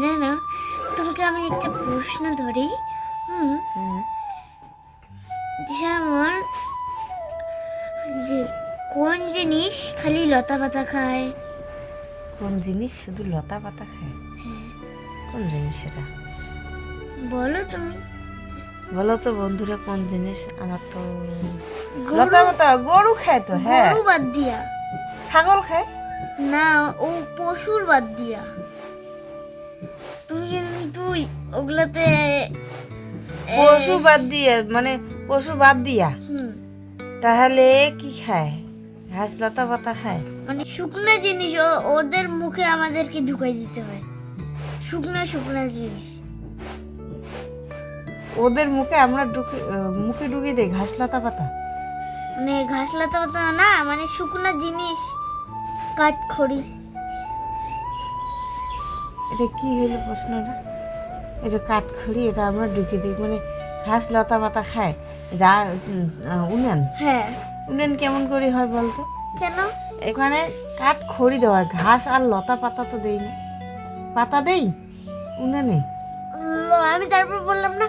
জানো তোমাকে আমি একটা প্রশ্ন ধরি। হুম? হ্যাঁ যেমন যে কোন জিনিস খালি লতা পাতা খায়? কোন জিনিস শুধু লতা পাতা খায়? কোন জিনিস সেটা? বলো তুমি বলো তো বন্ধুরা কোন জিনিস? আমার তো লতা পাতা গরু খায় তো হ্যাঁ। গরু বাদ দিয়া। ছাগল খায়? না ও পশুর বাদ দিয়া। তুমি কিন্তু ওগুলাতে পশু বাদ দিয়ে মানে পশু বাদ দিয়া হুম, তাহলে কি খায়? ঘাস লতা পাতা খায়? মানে শুকনো জিনিস ওদের মুখে আমাদেরকে ঢুকাই দিতে হয়। শুকনো শুকনো জিনিস। ওদের মুখে আমরা ঢুকে মুখে ঢুকিয়ে দেই ঘাস লতা পাতা? মানে ঘাস লতা পাতা না মানে শুকনো জিনিস কাঠ খড়ি এটা কি হইল প্রশ্নটা? এটা কাঠখড়ি এটা আমরা ঢুকে দিই। মানে ঘাস লতা পাতা খায়। যা উনান? হ্যাঁ। উনান কেমন করে হয় বলতো? কেন? এখানে কাঠ খড়ি দেওয়া ঘাস আর লতা পাতা তো দেই না। পাতা দেই? উনানে? আমি তারপর বললাম না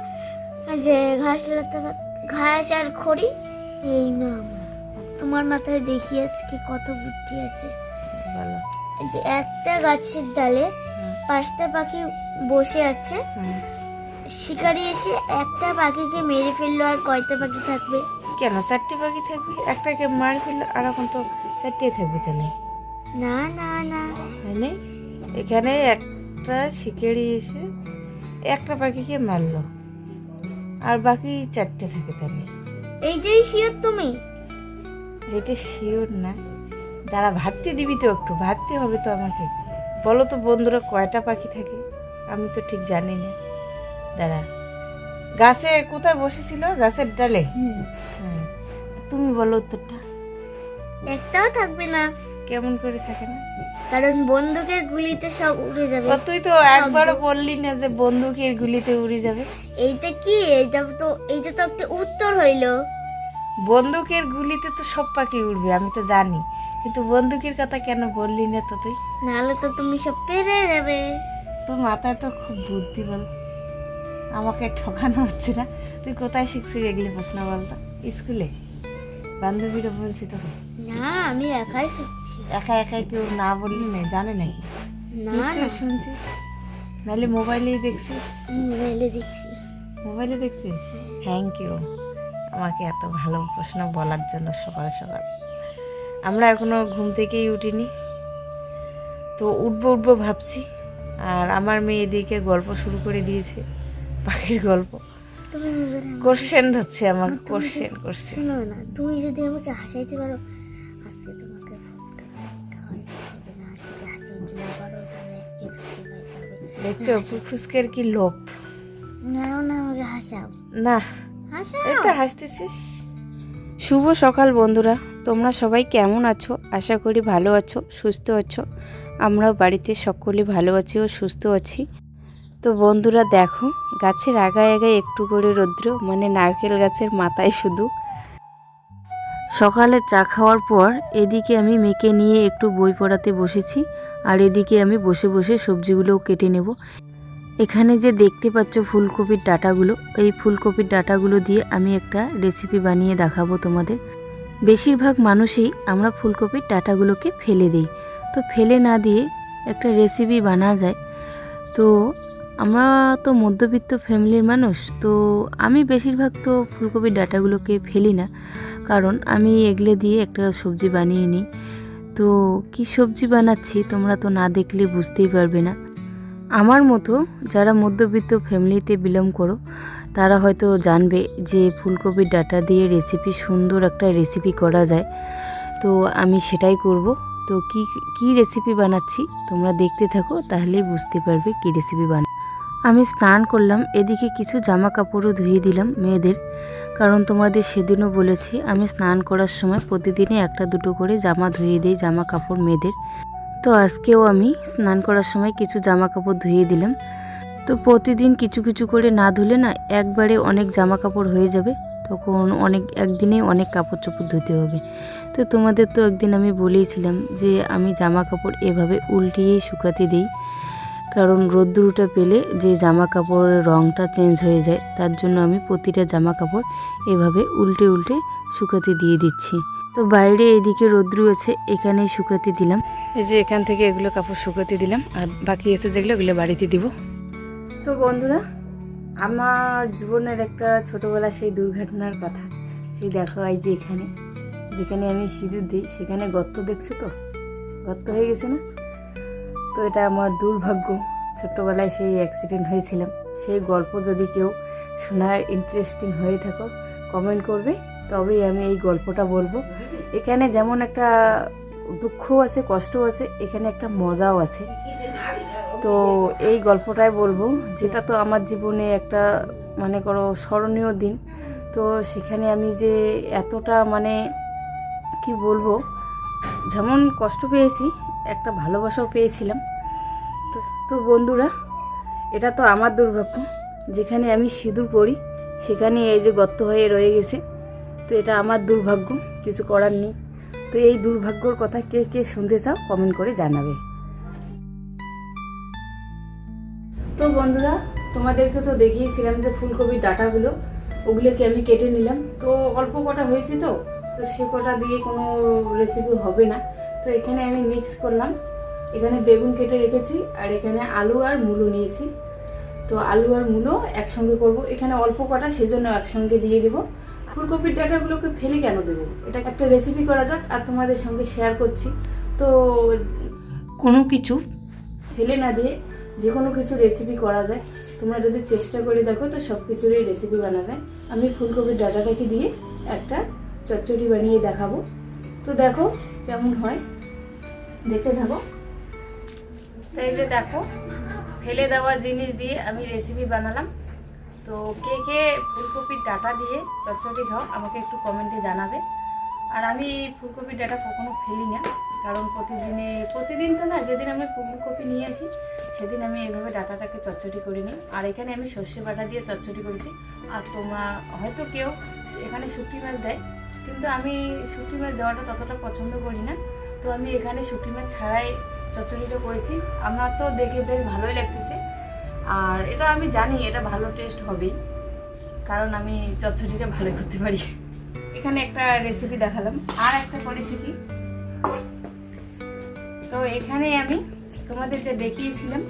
যে ঘাস লতা পাতা ঘাস আর খড়ি এই না তোমার মাথায় দেখি আজকে কত বুদ্ধি আছে। বলো। এই যে একটা গাছের ডালে। পাঁচটা পাখি বসে আছে। শিকারি এসে একটা পাখিকে মেরে ফেলল আর কয়টা পাখি থাকবে? কেন? চারটে পাখি থাকবে? একটাকে মার ফেলল আর এখন তো চারটে থাকবে তাহলে? না না না। তাহলে? এখানে একটা শিকারি এসে একটা পাখিকে মারলো আর বাকি চারটে থাকে তাহলে? এইটাই শিওর তুমি? এটা শিওর না। দাঁড়া ভাবতে দিবি তো একটু ভাবতে হবে তো আমাকে বলো তো বন্ধুরা কয়টা পাখি থাকে? আমি তো ঠিক জানি না। দাঁড়া। গাছে কোথায় বসেছিল? গাছের ডালে? তুমি বলো উত্তরটা। একটাও থাকবে না। কেমন করে থাকে না? কারণ বন্দুকের গুলিতে সব উড়ে যাবে। তুই তো একবারও বললি না যে বন্দুকের গুলিতে উড়ে যাবে। এইটা কি? এইটা তো এইটা তো একটা উত্তর হইল। বন্দুকের গুলিতে তো সব পাখি উড়বে আমি তো জানি। কিন্তু বন্দুকের কথা কেন বললি না তো তুই? নাহলে তো তুমি সব পেরে যাবে। তোর মাথায় তো খুব বুদ্ধি বল। আমাকে ঠকানো হচ্ছে না। তুই কোথায় শিখছিস এগুলি প্রশ্ন বলতো স্কুলে? বান্ধবীরা বলছি তোকে না আমি একাই শিখছি। একা একাই কেউ না বললি না জানে নাই। না না। শুনছিস? নাহলে মোবাইলেই দেখছিস? মোবাইলে দেখছি। মোবাইলে দেখছিস? থ্যাংক ইউ আমাকে এত ভালো প্রশ্ন বলার জন্য সকাল সকাল। আমরা এখনও ঘুম থেকেই উঠিনি। তো উঠবো উঠবো ভাবছি। আর আমার মেয়ে এদিকে গল্প শুরু করে দিয়েছে পাখির গল্প। কোশ্চেন ধরছে আমাকে কোশ্চেন কোশ্চেন না তুমি যদি আমাকে হাসাইতে পারো আজকে তোমাকে ফুচকা খাওয়াইতে হবে না। আর যদি হাসাইতে না পারো তাহলে আজকে ফুচকা খাইতে হবে দেখছ ফুসকের কি লোভ? নাও না আমাকে হাসাও। না হাসাও। তো হাসতেছিস। শুভ সকাল বন্ধুরা। তোমরা সবাই কেমন আছো? আশা করি ভালো আছো, সুস্থ আছো। আমরাও বাড়িতে সকলে ভালো আছি ও সুস্থ আছি। তো বন্ধুরা দেখো, গাছের আগায় আগায় একটু করে রৌদ্র মানে নারকেল গাছের মাথায় শুধু। সকালে চা খাওয়ার পর এদিকে আমি মেয়েকে নিয়ে একটু বই পড়াতে বসেছি, আর এদিকে আমি বসে বসে সবজিগুলোও কেটে নেব। এখানে যে দেখতে পাচ্ছ ফুলকপির ডাটাগুলো, এই ফুলকপির ডাটাগুলো দিয়ে আমি একটা রেসিপি বানিয়ে দেখাবো তোমাদের। বেশিরভাগ মানুষই আমরা ফুলকপির ডাটাগুলোকে ফেলে দিই। তো ফেলে না দিয়ে একটা রেসিপি বানা যায়। তো আমরা তো মধ্যবিত্ত ফ্যামিলির মানুষ, তো আমি বেশিরভাগ তো ফুলকপির ডাটাগুলোকে ফেলি না। কারণ আমি এগুলো দিয়ে একটা সবজি বানিয়ে নিই। তো কি সবজি বানাচ্ছি তোমরা তো না দেখলে বুঝতেই পারবে না। আমার মতো যারা মধ্যবিত্ত ফ্যামিলিতে বিলং করো তারা হয়তো জানবে যে ফুলকপির ডাটা দিয়ে রেসিপি সুন্দর একটা রেসিপি করা যায়। তো আমি সেটাই করব। তো কি কি রেসিপি বানাচ্ছি তোমরা দেখতে থাকো তাহলেই বুঝতে পারবে কি রেসিপি বানা। আমি স্নান করলাম, এদিকে কিছু জামা কাপড়ও ধুয়ে দিলাম মেয়েদের। কারণ তোমাদের সেদিনও বলেছি, আমি স্নান করার সময় প্রতিদিনই একটা দুটো করে জামা ধুয়ে দিই জামা কাপড় মেয়েদের। তো আজকেও আমি স্নান করার সময় কিছু জামা কাপড় ধুয়ে দিলাম। তো প্রতিদিন কিছু কিছু করে না ধুলে না একবারে অনেক জামা কাপড় হয়ে যাবে, তখন অনেক একদিনেই অনেক কাপড় চোপড় ধুতে হবে। তো তোমাদের তো একদিন আমি বলেইছিলাম যে আমি জামা কাপড় এভাবে উল্টিয়েই শুকাতে দিই, কারণ রোদ্দুরটা পেলে যে জামা কাপড়ের রঙটা চেঞ্জ হয়ে যায়, তার জন্য আমি প্রতিটা জামা কাপড় এভাবে উল্টে উল্টে শুকাতে দিয়ে দিচ্ছি। তো বাইরে এদিকে রোদ্রু আছে এখানে শুকাতে দিলাম। এই যে এখান থেকে এগুলো কাপড় শুকাতে দিলাম, আর বাকি এসে যেগুলো ওগুলো বাড়িতে দিব। তো বন্ধুরা, আমার জীবনের একটা ছোটবেলা সেই দুর্ঘটনার কথা। সেই দেখো এই যে এখানে, যেখানে আমি সিঁদুর দিই, সেখানে গর্ত দেখছ তো? গর্ত হয়ে গেছে না? তো এটা আমার দুর্ভাগ্য, ছোট্টবেলায় সেই অ্যাক্সিডেন্ট হয়েছিলাম। সেই গল্প যদি কেউ শোনার ইন্টারেস্টিং হয়ে থাকো কমেন্ট করবে, তবেই আমি এই গল্পটা বলব। এখানে যেমন একটা দুঃখ আছে কষ্ট আছে, এখানে একটা মজাও আছে। তো এই গল্পটাই বলব, যেটা তো আমার জীবনে একটা মানে করো, স্মরণীয় দিন। তো সেখানে আমি যে এতটা মানে কি বলব, যেমন কষ্ট পেয়েছি, একটা ভালোবাসাও পেয়েছিলাম। তো তো বন্ধুরা, এটা তো আমার দুর্ভাগ্য, যেখানে আমি সিঁদুর পড়ি সেখানে এই যে গর্ত হয়ে রয়ে গেছে। তো এটা আমার দুর্ভাগ্য, কিছু করার নেই। তো এই দুর্ভাগ্যর কথা কে কে শুনতে চাও কমেন্ট করে জানাবে। তো বন্ধুরা তোমাদেরকে তো দেখিয়েছিলাম যে ফুলকপির ডাটাগুলো ওগুলোকে আমি কেটে নিলাম। তো অল্প কটা হয়েছে তো তো সে কটা দিয়ে কোনো রেসিপি হবে না। তো এখানে আমি মিক্স করলাম। এখানে বেগুন কেটে রেখেছি আর এখানে আলু আর মূলো নিয়েছি। তো আলু আর মূলো একসঙ্গে করব। এখানে অল্প কটা সেজন্য একসঙ্গে দিয়ে দেবো। ফুলকপির ডাটাগুলোকে ফেলে কেন দেবো? এটা একটা রেসিপি করা যাক আর তোমাদের সঙ্গে শেয়ার করছি। তো কোনো কিছু ফেলে না দিয়ে যে কোনো কিছু রেসিপি করা যায়। তোমরা যদি চেষ্টা করে দেখো, তো সব কিছুরই রেসিপি বানা যায় আমি ফুলকপির ডাটাটাকে দিয়ে একটা চচ্চড়ি বানিয়ে দেখাবো। তো দেখো কেমন হয়। দেখতে থাকো। তো এই যে দেখো, ফেলে দেওয়া জিনিস দিয়ে আমি রেসিপি বানালাম। তো কে কে ফুলকপির ডাটা দিয়ে চচ্চড়ি খাও, আমাকে একটু কমেন্টে জানাবে। আর আমি ফুলকপির ডাটা কখনো ফেলি না কারণ প্রতিদিনে, প্রতিদিন তো না, যেদিন আমি ফুলকপি নিয়ে আসি, সেদিন আমি এইভাবে ডাটাটাকে চচ্চড়ি করে নিই। আর এখানে আমি সর্ষে বাটা দিয়ে চচ্চড়ি করেছি। আর তোমরা, হয়তো কেউ এখানে শুটকি মাছ দেয়, কিন্তু আমি শুটকি মাছ দেওয়াটা ততটা পছন্দ করি না। তো আমি এখানে শুটকি মাছ ছাড়াই চচ্চড়িটা করেছি। আমার তো দেখে বেশ ভালোই লাগতেছে। আর এটা আমি জানি, এটা ভালো টেস্ট হবেই। কারণ আমি চচ্চড়িটা ভালো করতে পারি। এখানে একটা রেসিপি দেখালাম। আর একটা কি তো এখানে আমি তোমাদের যে দেখিয়েছিলাম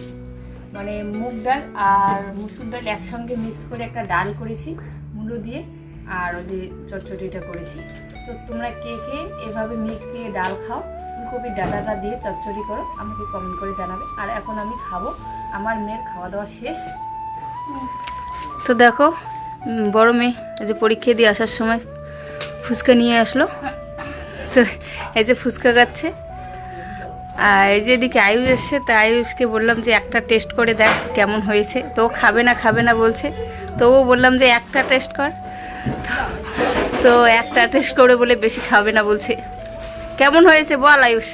মানে মুগ ডাল আর মুসুর ডাল একসঙ্গে মিক্স করে একটা ডাল করেছি, মূলো দিয়ে, আর ওই যে চটচটিটা করেছি। তো তোমরা কে কে এভাবে মিক্স দিয়ে ডাল খাও, ফুলকপির ডাটাটা দিয়ে চচ্চড়ি করো, আমাকে কমেন্ট করে জানাবে। আর এখন আমি খাব, আমার মেয়ের খাওয়া দাওয়া শেষ। তো দেখো বড় মেয়ে যে পরীক্ষা দিয়ে আসার সময় ফুচকা নিয়ে আসলো। তো এই যে ফুচকা খাচ্ছে। আর এই যে এদিকে আয়ুষ এসছে তা আয়ুষকে বললাম যে একটা টেস্ট করে দেখ কেমন হয়েছে। তো ও খাবে না খাবে না বলছে। তো ও বললাম যে একটা টেস্ট কর। তো- তো একটা টেস্ট করে বলে বেশি খাবে না বলছে। কেমন হয়েছে বল আয়ুষ?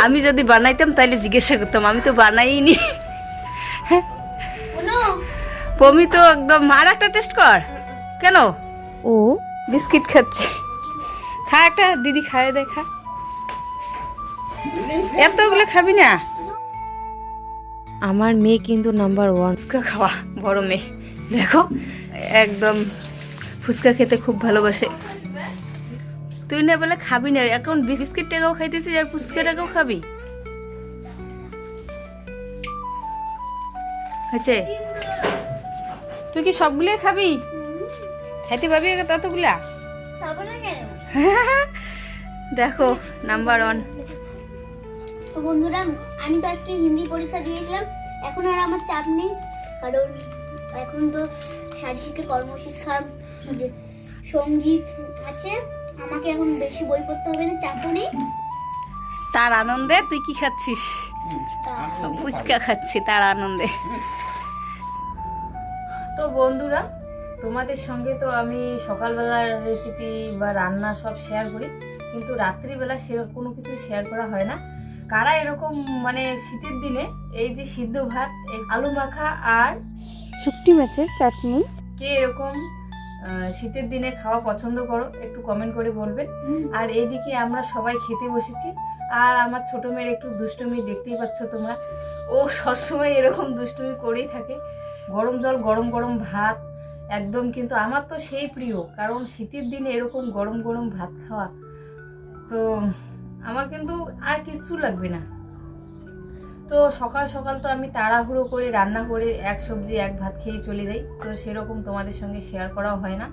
আমি যদি বানাইতাম তাহলে জিজ্ঞাসা করতাম আমি তো বানাইনি। কোনো? পমি তো একদম আর একটা টেস্ট কর। কেন? ও বিস্কিট খাচ্ছে। খা একটা দিদি খায় দেখা এতগুলো খাবি না? আমার মেয়ে কিন্তু নাম্বার ওয়ান ফুচকা খাওয়া বড় মেয়ে। দেখো একদম ফুচকা খেতে খুব ভালোবাসে। তুই না বলে খাবি না এখন বিস্কিট টাকাও খাইতেছিস আর ফুচকা টাকাও খাবি। হয়েছে? তুই কি সবগুলোই খাবি? খাইতে পাবি ততগুলা? দেখো নাম্বার ওয়ান তো বন্ধুরা আমি তো আজকে হিন্দি পরীক্ষা দিয়েছিলাম এখন আর আমার চাপ নেই কারণ এখন তো শারীরিক কর্মশিক্ষা যে সংগীত আছে আমাকে এখন বেশি বই পড়তে হবে না চাপও নেই। তার আনন্দে তুই কি খাচ্ছিস? ফুচকা খাচ্ছি তার আনন্দে। তো বন্ধুরা তোমাদের সঙ্গে তো আমি সকালবেলার রেসিপি বা রান্না সব শেয়ার করি কিন্তু রাত্রিবেলা সেরকম কোনো কিছু শেয়ার করা হয় না। কারা এরকম মানে শীতের দিনে এই যে সিদ্ধ ভাত আলু মাখা আর শুকটি মাছের চাটনি। কে এরকম শীতের দিনে খাওয়া পছন্দ করো একটু কমেন্ট করে বলবেন। আর এইদিকে আমরা সবাই খেতে বসেছি। আর আমার ছোট মেয়ের একটু দুষ্টুমি দেখতেই পাচ্ছ তোমরা। ও সবসময় এরকম দুষ্টুমি করেই থাকে। গরম জল গরম গরম ভাত একদম কিন্তু আমার তো সেই প্রিয়। কারণ শীতের দিনে এরকম গরম গরম ভাত খাওয়া তো আমার কিন্তু আর কিচ্ছু লাগবে না। তো সকাল সকাল তো আমি তাড়াহুড়ো করে রান্না করে এক সবজি, এক ভাত খেয়ে চলে যাই। তো সেরকম তোমাদের সঙ্গে শেয়ার করাও হয় না।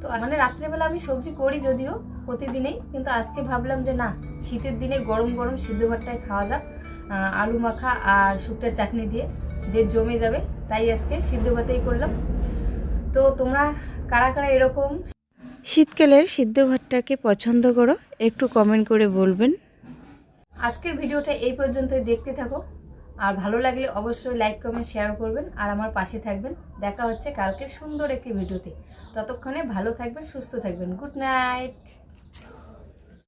তো মানে রাত্রেবেলা আমি সবজি করি যদিও প্রতিদিনেই, কিন্তু আজকে ভাবলাম যে না, শীতের দিনে গরম গরম সিদ্ধ ভাতটাই খাওয়া যাক। আলু মাখা আর শুকটার চাটনি দিয়ে বেশ জমে যাবে। তাই আজকে সিদ্ধ ভাতেই করলাম। তো তোমরা কারা কারা এরকম শীতকালের সিদ্ধ ভাতটাকে পছন্দ করো, একটু কমেন্ট করে বলবেন। আজকের ভিডিওটা এই পর্যন্তই, দেখতে থাকো। আর ভালো লাগলে অবশ্যই লাইক কমেন্ট শেয়ার করবেন আর আমার পাশে থাকবেন। দেখা হচ্ছে কালকের সুন্দর একটি ভিডিওতে। ততক্ষণে ভালো থাকবেন, সুস্থ থাকবেন। Good night